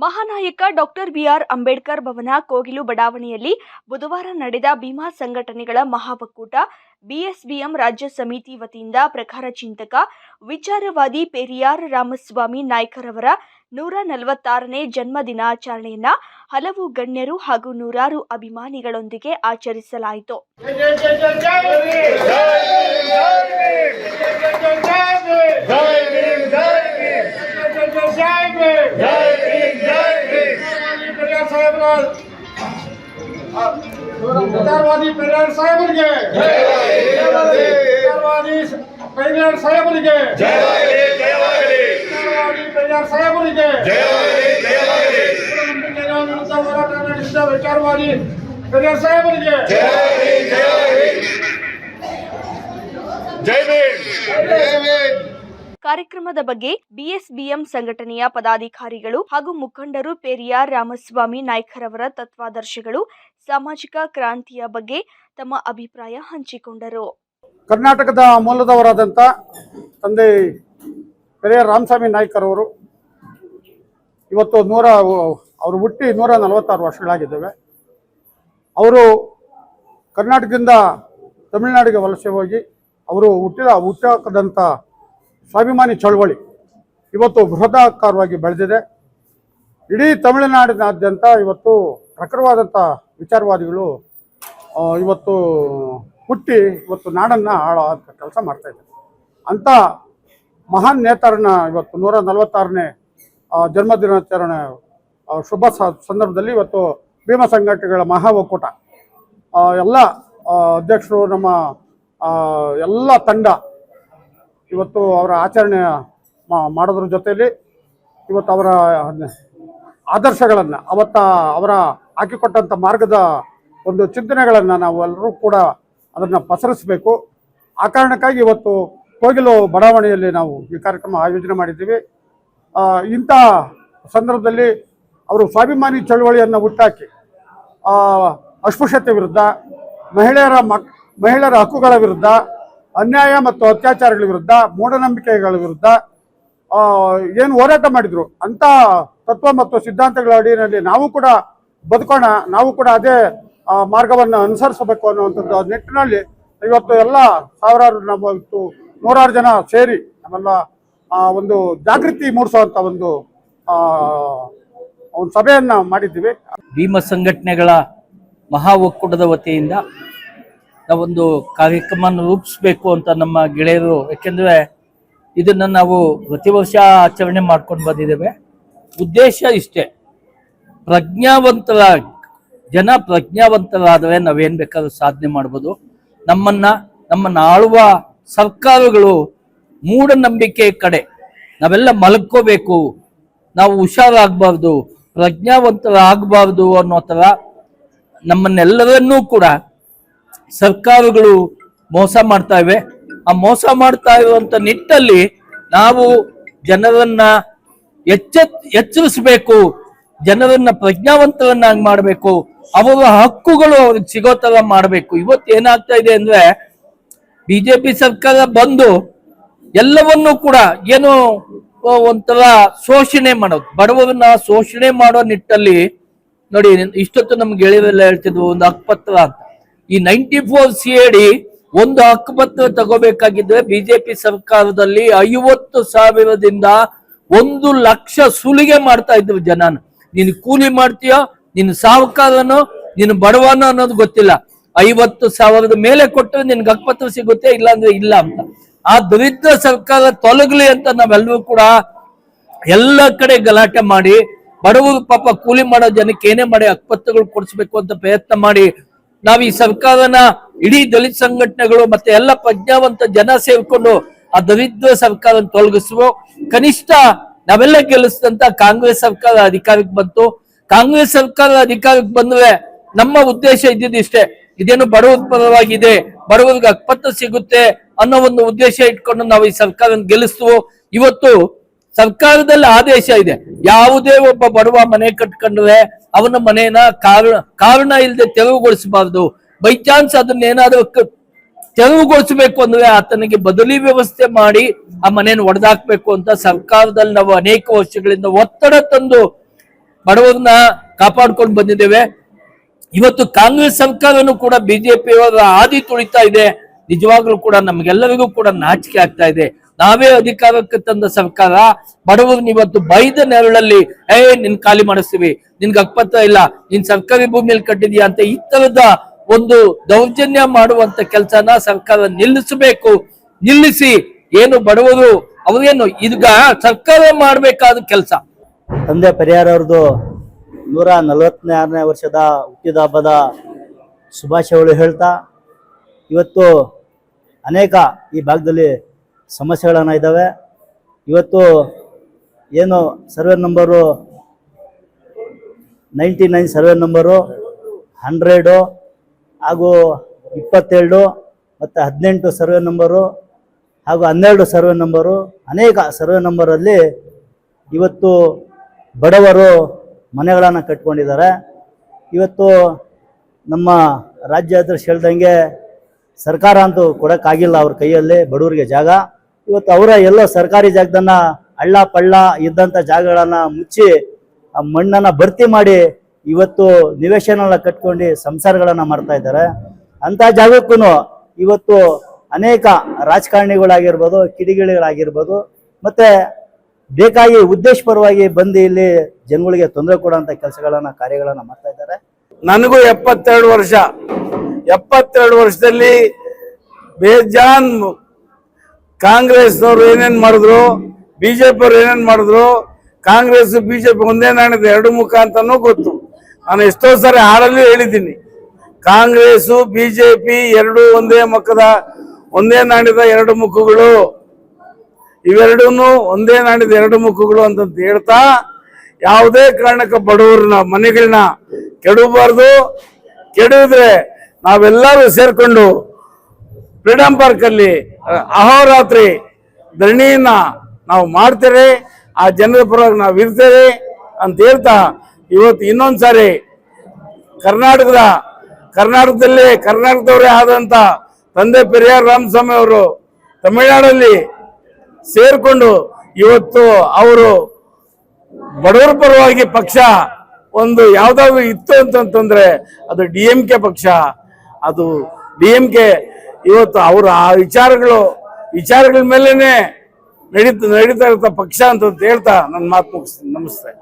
ಮಹಾನಾಯಕ doctor BR Ambedkar ಭವನ ಕೋಗಿಲು ಬಡಾವಣೆಯಲ್ಲಿ ಬುಧವಾರ ನಡೆದ ಭೀಮಾ ಸಂಘಟನೆಗಳ ಮಹಾ ಒಕ್ಕೂಟ ಬಿಎಸ್ಬಿಎಂ ರಾಜ್ಯ ಸಮಿತಿ ವತಿಯಿಂದ ಪ್ರಖರ ಚಿಂತಕ ವಿಚಾರವಾದಿ ಪೆರಿಯಾರ್ ರಾಮಸ್ವಾಮಿ ನಾಯ್ಕರವರ ನೂರ ನಲವತ್ತಾರನೇ ಜನ್ಮ ದಿನಾಚರಣೆಯನ್ನ ಹಲವು ಗಣ್ಯರು ಹಾಗೂ ನೂರಾರು ಅಭಿಮಾನಿಗಳೊಂದಿಗೆ ಆಚರಿಸಲಾಯಿತು ಉದಾರವಾದಿ ಪೆರಿಯಾರ್ ಸಾಹೇಬರಿಗೆ ಉದಾರವಾದಿ ಪೆರಿಯಾರ್ ಸಾಹೇಬರಿಗೆ ಉದಾರವಾದಿ ಪೆರಿಯಾರ್ ಸಾಹೇಬರಿಗೆ ವಿರುದ್ಧ ಹೋರಾಟ ನಡೆಸಿದ ವಿಚಾರವಾದಿ ಪೆರಿಯಾರ್ ಸಾಹೇಬರಿಗೆ ಜೈ ಭೀಮ್ ಜೈ ಭೀಮ್ ಕಾರ್ಯಕ್ರಮದ ಬಗ್ಗೆ ಬಿಎಸ್ಬಿಎಂ ಸಂಘಟನೆಯ ಪದಾಧಿಕಾರಿಗಳು ಹಾಗೂ ಮುಖಂಡರು ಪೆರಿಯಾರ್ ರಾಮಸ್ವಾಮಿ ನಾಯ್ಕರವರ ತತ್ವಾದರ್ಶಗಳು ಸಾಮಾಜಿಕ ಕ್ರಾಂತಿಯ ಬಗ್ಗೆ ತಮ್ಮ ಅಭಿಪ್ರಾಯ ಹಂಚಿಕೊಂಡರು. ಕರ್ನಾಟಕದ ಮೂಲದವರಾದಂಥ ತಂದೆ ಪೆರಿಯಾರ್ ರಾಮಸ್ವಾಮಿ ನಾಯ್ಕರವರು ಇವತ್ತು ನೂರ, ಅವರು ಹುಟ್ಟಿ ನೂರ ನಲವತ್ತಾರು ವರ್ಷಗಳಾಗಿದ್ದಾವೆ. ಅವರು ಕರ್ನಾಟಕದಿಂದ ತಮಿಳುನಾಡಿಗೆ ವಲಸೆ ಹೋಗಿ, ಅವರು ಹುಟ್ಟಿದ ಹುಟ್ಟಾಕದಂಥ ಸ್ವಾಭಿಮಾನಿ ಚಳವಳಿ ಇವತ್ತು ಬೃಹದಾಕಾರವಾಗಿ ಬೆಳೆದಿದೆ. ಇಡೀ ತಮಿಳುನಾಡಿನಾದ್ಯಂತ ಇವತ್ತು ಪ್ರಖರವಾದಂಥ ವಿಚಾರವಾದಿಗಳು ಇವತ್ತು ಹುಟ್ಟಿ ಇವತ್ತು ನಾಡನ್ನು ಹಾಳಾದ ಅಂತ ಕೆಲಸ ಮಾಡ್ತಾ ಇದ್ದಾರೆ. ಅಂಥ ಮಹಾನ್ ನೇತಾರನ ಇವತ್ತು ನೂರ ನಲವತ್ತಾರನೇ ಜನ್ಮದಿನಾಚರಣೆ ಶುಭ ಸಂದರ್ಭದಲ್ಲಿ ಇವತ್ತು ಭೀಮ ಸಂಘಟನೆಗಳ ಮಹಾ ಒಕ್ಕೂಟ ಎಲ್ಲ ಅಧ್ಯಕ್ಷರು, ನಮ್ಮ ಎಲ್ಲ ತಂಡ ಇವತ್ತು ಅವರ ಆಚರಣೆ ಮಾಡೋದ್ರ ಜೊತೆಯಲ್ಲಿ ಇವತ್ತು ಅವರ ಆದರ್ಶಗಳನ್ನು, ಅವತ್ತ ಅವರ ಹಾಕಿಕೊಟ್ಟಂಥ ಮಾರ್ಗದ ಒಂದು ಚಿಂತನೆಗಳನ್ನು ನಾವು ಎಲ್ಲರೂ ಕೂಡ ಅದನ್ನು ಪಸರಿಸಬೇಕು. ಆ ಕಾರಣಕ್ಕಾಗಿ ಇವತ್ತು ಕೋಗಿಲು ಬಡಾವಣೆಯಲ್ಲಿ ನಾವು ಈ ಕಾರ್ಯಕ್ರಮ ಆಯೋಜನೆ ಮಾಡಿದ್ದೀವಿ. ಇಂಥ ಸಂದರ್ಭದಲ್ಲಿ ಅವರು ಸ್ವಾಭಿಮಾನಿ ಚಳುವಳಿಯನ್ನು ಹುಟ್ಟಾಕಿ ಅಸ್ಪೃಶ್ಯತೆ ವಿರುದ್ಧ, ಮಹಿಳೆಯರ ಮಹಿಳೆಯರ ಹಕ್ಕುಗಳ ವಿರುದ್ಧ ಅನ್ಯಾಯ ಮತ್ತು ಅತ್ಯಾಚಾರಗಳ ವಿರುದ್ಧ, ಮೂಢನಂಬಿಕೆಗಳ ವಿರುದ್ಧ ಏನು ಹೋರಾಟ ಮಾಡಿದ್ರು ಅಂತ ತತ್ವ ಮತ್ತು ಸಿದ್ಧಾಂತಗಳ ಅಡಿಯಲ್ಲಿ ನಾವು ಕೂಡ ಬದುಕೋಣ, ನಾವು ಕೂಡ ಅದೇ ಮಾರ್ಗವನ್ನು ಅನುಸರಿಸಬೇಕು ಅನ್ನುವಂಥದ್ದು ನಿಟ್ಟಿನಲ್ಲಿ ಇವತ್ತು ಎಲ್ಲ ಸಾವಿರಾರು ನಮ್ಮ ಇವತ್ತು ನೂರಾರು ಜನ ಸೇರಿ ನಮ್ಮೆಲ್ಲ ಒಂದು ಜಾಗೃತಿ ಮೂಡಿಸುವಂಥ ಒಂದು ಒಂದು ಸಭೆಯನ್ನ ಮಾಡಿದ್ದೀವಿ. ಭೀಮ ಸಂಘಟನೆಗಳ ಮಹಾ ಒಕ್ಕೂಟದ ವತಿಯಿಂದ ನಾವೊಂದು ಕಾರ್ಯಕ್ರಮವನ್ನು ರೂಪಿಸ್ಬೇಕು ಅಂತ ನಮ್ಮ ಗೆಳೆಯರು, ಯಾಕೆಂದರೆ ಇದನ್ನ ನಾವು ಪ್ರತಿ ವರ್ಷ ಆಚರಣೆ ಮಾಡ್ಕೊಂಡು ಬಂದಿದ್ದೇವೆ. ಉದ್ದೇಶ ಇಷ್ಟೇ ಪ್ರಜ್ಞಾವಂತರ ಜನ ಪ್ರಜ್ಞಾವಂತರಾದರೆ ನಾವೇನ್ ಬೇಕಾದ್ರೂ ಸಾಧನೆ ಮಾಡ್ಬೋದು. ನಮ್ಮನ್ನ ನಮ್ಮನ್ನ ಆಳುವ ಸರ್ಕಾರಗಳು ಮೂಢನಂಬಿಕೆ ಕಡೆ ನಾವೆಲ್ಲ ಮಲ್ಕೋಬೇಕು. ನಾವು ಹುಷಾರಾಗಬಾರ್ದು, ಪ್ರಜ್ಞಾವಂತರಾಗಬಾರ್ದು ಅನ್ನೋ ಥರ ನಮ್ಮನ್ನೆಲ್ಲರನ್ನೂ ಕೂಡ ಸರ್ಕಾರಗಳು ಮೋಸ ಮಾಡ್ತಾ ಇವೆ. ಆ ಮೋಸ ಮಾಡ್ತಾ ಇರುವಂತ ನಿಟ್ಟಲ್ಲಿ ನಾವು ಜನರನ್ನ ಎಚ್ಚ ಎಚ್ಚರಿಸಬೇಕು. ಜನರನ್ನ ಪ್ರಜ್ಞಾವಂತರನ್ನಾಗಿ ಮಾಡಬೇಕು. ಅವರ ಹಕ್ಕುಗಳು ಅವ್ರಿಗೆ ಸಿಗೋ ತರ ಮಾಡಬೇಕು. ಇವತ್ತು ಏನಾಗ್ತಾ ಇದೆ ಅಂದ್ರೆ ಬಿಜೆಪಿ ಸರ್ಕಾರ ಬಂದು ಎಲ್ಲವನ್ನೂ ಕೂಡ ಏನು ಒಂಥರ ಶೋಷಣೆ ಮಾಡೋದು. ಬಡವರನ್ನ ಶೋಷಣೆ ಮಾಡೋ ನಿಟ್ಟಲ್ಲಿ ನೋಡಿ, ಇಷ್ಟೊತ್ತು ನಮ್ಗೆ ಗೆಳೆಯರೆಲ್ಲ ಹೇಳ್ತಿದ್ವು ಒಂದು ಹಕ್ಕುಪತ್ರ ಅಂತ. ಈ ನೈಂಟಿ ಫೋರ್ ಸಿ ಡಿ ಒಂದು ಹಕ್ಕುಪತ್ರ ತಗೋಬೇಕಾಗಿದ್ರೆ ಬಿಜೆಪಿ ಸರ್ಕಾರದಲ್ಲಿ ಐವತ್ತು ಸಾವಿರದಿಂದ ಒಂದು ಲಕ್ಷ ಸುಲಿಗೆ ಮಾಡ್ತಾ ಇದ್ರು ಜನನ. ನೀನು ಕೂಲಿ ಮಾಡ್ತೀಯೋ ನಿನ್ನ ಸಾವುಕಾರನು ನಿನ್ನ ಬಡವನು ಅನ್ನೋದು ಗೊತ್ತಿಲ್ಲ. ಐವತ್ತು ಸಾವಿರದ ಮೇಲೆ ಕೊಟ್ಟರೆ ನಿನ್ಗೆ ಹಕ್ಕುಪತ್ರ ಸಿಗುತ್ತೆ ಇಲ್ಲ ಅಂದ್ರೆ ಇಲ್ಲ ಅಂತ. ಆ ದರಿದ್ರ ಸರ್ಕಾರ ತೊಲಗಲಿ ಅಂತ ನಾವೆಲ್ಲರೂ ಕೂಡ ಎಲ್ಲ ಕಡೆ ಗಲಾಟೆ ಮಾಡಿ, ಬಡವರು ಪಾಪ ಕೂಲಿ ಮಾಡೋ ಜನಕ್ಕೆ ಏನೇ ಮಾಡಿ ಹಕ್ಕುಪತ್ರಗಳು ಕೊಡಿಸ್ಬೇಕು ಅಂತ ಪ್ರಯತ್ನ ಮಾಡಿ ನಾವ್ ಈ ಸರ್ಕಾರನ ಇಡೀ ದಲಿತ ಸಂಘಟನೆಗಳು ಮತ್ತೆ ಎಲ್ಲ ಪ್ರಜ್ಞಾವಂತ ಜನ ಸೇರ್ಕೊಂಡು ಆ ದರಿದ್ರ ಸರ್ಕಾರ ತೊಲಗಿಸುವ, ಕನಿಷ್ಠ ನಾವೆಲ್ಲ ಗೆಲ್ಲಿಸಿದಂತ ಕಾಂಗ್ರೆಸ್ ಸರ್ಕಾರ ಅಧಿಕಾರಕ್ಕೆ ಬಂತು. ಕಾಂಗ್ರೆಸ್ ಸರ್ಕಾರ ಅಧಿಕಾರಕ್ಕೆ ಬಂದ್ರೆ ನಮ್ಮ ಉದ್ದೇಶ ಇದ್ದಿದ್ದು ಇಷ್ಟೇ. ಇದೇನು ಬಡವರ ಪರವಾಗಿದೆ, ಬಡವರಿಗೆ ಅಕ್ಪತ್ತ ಸಿಗುತ್ತೆ ಅನ್ನೋ ಒಂದು ಉದ್ದೇಶ ಇಟ್ಕೊಂಡು ನಾವು ಈ ಸರ್ಕಾರ ಗೆಲ್ಲಿಸುವ. ಇವತ್ತು ಸರ್ಕಾರದಲ್ಲಿ ಆದೇಶ ಇದೆ. ಯಾವುದೇ ಒಬ್ಬ ಬಡವ ಮನೆ ಕಟ್ಕೊಂಡ್ರೆ ಅವನ ಮನೆಯನ್ನ ಕಾರಣ ಕಾರಣ ಇಲ್ಲದೆ ತೆರವುಗೊಳಿಸಬಾರ್ದು. ಬೈ ಚಾನ್ಸ್ ಅದನ್ನ ಏನಾದ್ರೂ ಕ- ತೆರವುಗೊಳಿಸಬೇಕು ಅಂದ್ರೆ ಆತನಿಗೆ ಬದಲಿ ವ್ಯವಸ್ಥೆ ಮಾಡಿ ಆ ಮನೆಯನ್ನು ಒಡೆದಾಕ್ಬೇಕು ಅಂತ ಸರ್ಕಾರದಲ್ಲಿ ನಾವು ಅನೇಕ ವರ್ಷಗಳಿಂದ ಒತ್ತಡ ತಂದು ಬಡವರನ್ನ ಕಾಪಾಡ್ಕೊಂಡು ಬಂದಿದ್ದೇವೆ. ಇವತ್ತು ಕಾಂಗ್ರೆಸ್ ಸರ್ಕಾರನು ಕೂಡ ಬಿಜೆಪಿಯವರ ಹಾದಿ ತುಳಿತಾ ಇದೆ. ನಿಜವಾಗ್ಲೂ ಕೂಡ ನಮಗೆಲ್ಲರಿಗೂ ಕೂಡ ನಾಚಿಕೆ ಆಗ್ತಾ ಇದೆ. ನಾವೇ ಅಧಿಕಾರಕ್ಕೆ ತಂದ ಸರ್ಕಾರ ಬಡವರನ್ನ ಇವತ್ತು ಬೈದ ನೆರಳಲ್ಲಿ, ಏ, ನಿನ್ ಖಾಲಿ ಮಾಡಿಸ್ತೀವಿ, ನಿನ್ಗೆ ಅಕ್ಪತ್ರ ಇಲ್ಲ, ನಿನ್ ಸರ್ಕಾರಿ ಭೂಮಿಯಲ್ಲಿ ಕಟ್ಟಿದ್ಯಾ ಅಂತ ಈ ತರದ ಒಂದು ದೌರ್ಜನ್ಯ ಮಾಡುವಂತ ಕೆಲಸನ ಸರ್ಕಾರ ನಿಲ್ಲಿಸಬೇಕು. ನಿಲ್ಲಿಸಿ, ಏನು ಬಡವರು, ಅವ್ರೇನು ಈಗ ಸರ್ಕಾರ ಮಾಡಬೇಕಾದ ಕೆಲಸ. ತಂದೆ ಪರಿಹಾರ ಅವ್ರದ್ದು ನೂರ ನಲವತ್ತಾರನೇ ವರ್ಷದ ಹುಟ್ಟಿದ ಹಬ್ಬದ ಶುಭಾಶಯಗಳು ಹೇಳ್ತಾ, ಇವತ್ತು ಅನೇಕ ಈ ಭಾಗದಲ್ಲಿ ಸಮಸ್ಯೆಗಳನ್ನು ಇದ್ದಾವೆ ಇವತ್ತು ಏನು survey number ninety nine survey number hundred ಹಾಗೂ ಇಪ್ಪತ್ತೆರಡು ಮತ್ತು ಹದಿನೆಂಟು ಸರ್ವೆ ನಂಬರು ಹಾಗೂ ಹನ್ನೆರಡು ಸರ್ವೆ ನಂಬರು ಅನೇಕ ಸರ್ವೆ ನಂಬರಲ್ಲಿ ಇವತ್ತು ಬಡವರು ಮನೆಗಳನ್ನು ಕಟ್ಕೊಂಡಿದ್ದಾರೆ. ಇವತ್ತು ನಮ್ಮ ರಾಜ್ಯ ಅಧ್ಯಕ್ಷ ಹೇಳ್ದಂಗೆ ಸರ್ಕಾರ ಅಂತೂ ಕೊಡೋಕ್ಕಾಗಿಲ್ಲ ಅವ್ರ ಕೈಯಲ್ಲಿ ಬಡವರಿಗೆ ಜಾಗ. ಇವತ್ತು ಅವರ ಎಲ್ಲೋ ಸರ್ಕಾರಿ ಜಾಗದನ್ನ ಹಳ್ಳ ಪಳ್ಳ ಇದ್ದಂಥ ಜಾಗಗಳನ್ನು ಮುಚ್ಚಿ ಆ ಮಣ್ಣನ್ನ ಭರ್ತಿ ಮಾಡಿ ಇವತ್ತು ನಿವೇಶನ ಕಟ್ಕೊಂಡು ಸಂಸಾರಗಳನ್ನು ಮಾಡ್ತಾ ಇದ್ದಾರೆ. ಅಂಥ ಜಾಗಕ್ಕೂ ಇವತ್ತು ಅನೇಕ ರಾಜಕಾರಣಿಗಳಾಗಿರ್ಬೋದು ಕಿಡಿಗಿಳಿಗಳಾಗಿರ್ಬೋದು ಮತ್ತೆ ಬೇಕಾಗಿ ಉದ್ದೇಶಪರವಾಗಿ ಬಂದು ಇಲ್ಲಿ ಜನಗಳಿಗೆ ತೊಂದರೆ ಕೊಡುವಂತ ಕೆಲಸಗಳನ್ನ, ಕಾರ್ಯಗಳನ್ನ ಮಾಡ್ತಾ ಇದ್ದಾರೆ. ನನಗೂ ಎಪ್ಪತ್ತೆರಡು ವರ್ಷ. ಎಪ್ಪತ್ತೆರಡು ವರ್ಷದಲ್ಲಿ ಬೇಜಾನ್ ಕಾಂಗ್ರೆಸ್ನವ್ರು ಏನೇನ್ ಮಾಡಿದ್ರು ಬಿಜೆಪಿ ಅವರು ಏನೇನ್ ಮಾಡಿದ್ರು, ಕಾಂಗ್ರೆಸ್, ಬಿಜೆಪಿ ಒಂದೇ ನಾಣ್ಯದ ಎರಡು ಮುಖ ಅಂತಾನೂ ಗೊತ್ತು. ನಾನು ಎಷ್ಟೋ ಸಾರಿ ಹಾಡಲ್ಲೂ ಹೇಳಿದ್ದೀನಿ. ಕಾಂಗ್ರೆಸ್ ಬಿಜೆಪಿ ಎರಡು ಒಂದೇ ಮುಖದ, ಒಂದೇ ನಾಣ್ಯದ ಎರಡು ಮುಖಗಳು. ಇವೆರಡೂ ಒಂದೇ ನಾಣ್ಯದ ಎರಡು ಮುಖಗಳು ಅಂತ ಹೇಳ್ತಾ, ಯಾವುದೇ ಕಾರಣಕ್ಕೆ ಬಡವರನ್ನ ಮನೆಗಳನ್ನ ಕೆಡಬಾರ್ದು ಕೆಡಿದ್ರೆ ನಾವೆಲ್ಲರೂ ಸೇರ್ಕೊಂಡು ಫ್ರೀಡಂ ಪಾರ್ಕ್ ಅಲ್ಲಿ ಅಹ್, ಅಹೋರಾತ್ರಿ ಧರಣಿಯನ್ನ ನಾವು ಮಾಡ್ತೇವೆ. ಆ ಜನರ ಪರವಾಗಿ ನಾವು ಇರ್ತೇವೆ ಅಂತ ಹೇಳ್ತಾ ಇವತ್ತು ಇನ್ನೊಂದ್ಸಾರಿ ಕರ್ನಾಟಕದ ಕರ್ನಾಟಕದಲ್ಲಿ ಕರ್ನಾಟಕದವರೇ ಆದಂತ ತಂದೆ ಪೆರಿಯಾರ್ ರಾಮಸ್ವಾಮಿ ಅವರು ತಮಿಳುನಾಡಲ್ಲಿ ಸೇರಿಕೊಂಡು ಇವತ್ತು ಅವರು ಬಡವರ ಪರವಾಗಿ ಪಕ್ಷ ಒಂದು ಯಾವ್ದಾದ್ರು ಇತ್ತು ಅಂತಂತಂದ್ರೆ ಅದು ಡಿ ಎಂ ಕೆ ಪಕ್ಷ. ಅದು ಡಿ ಎಂ ಕೆ ಇವತ್ತು ಅವರ ಆ ವಿಚಾರಗಳು, ವಿಚಾರಗಳ ಮೇಲೇನೆ ನಡೀತ, ನಡೀತಾ ಇರ್ತ ಪಕ್ಷ ಅಂತ ಹೇಳ್ತಾ ನನ್ನ ಮಾತು ಮುಗಿಸ್ತೀನಿ. ನಮಸ್ತೆ.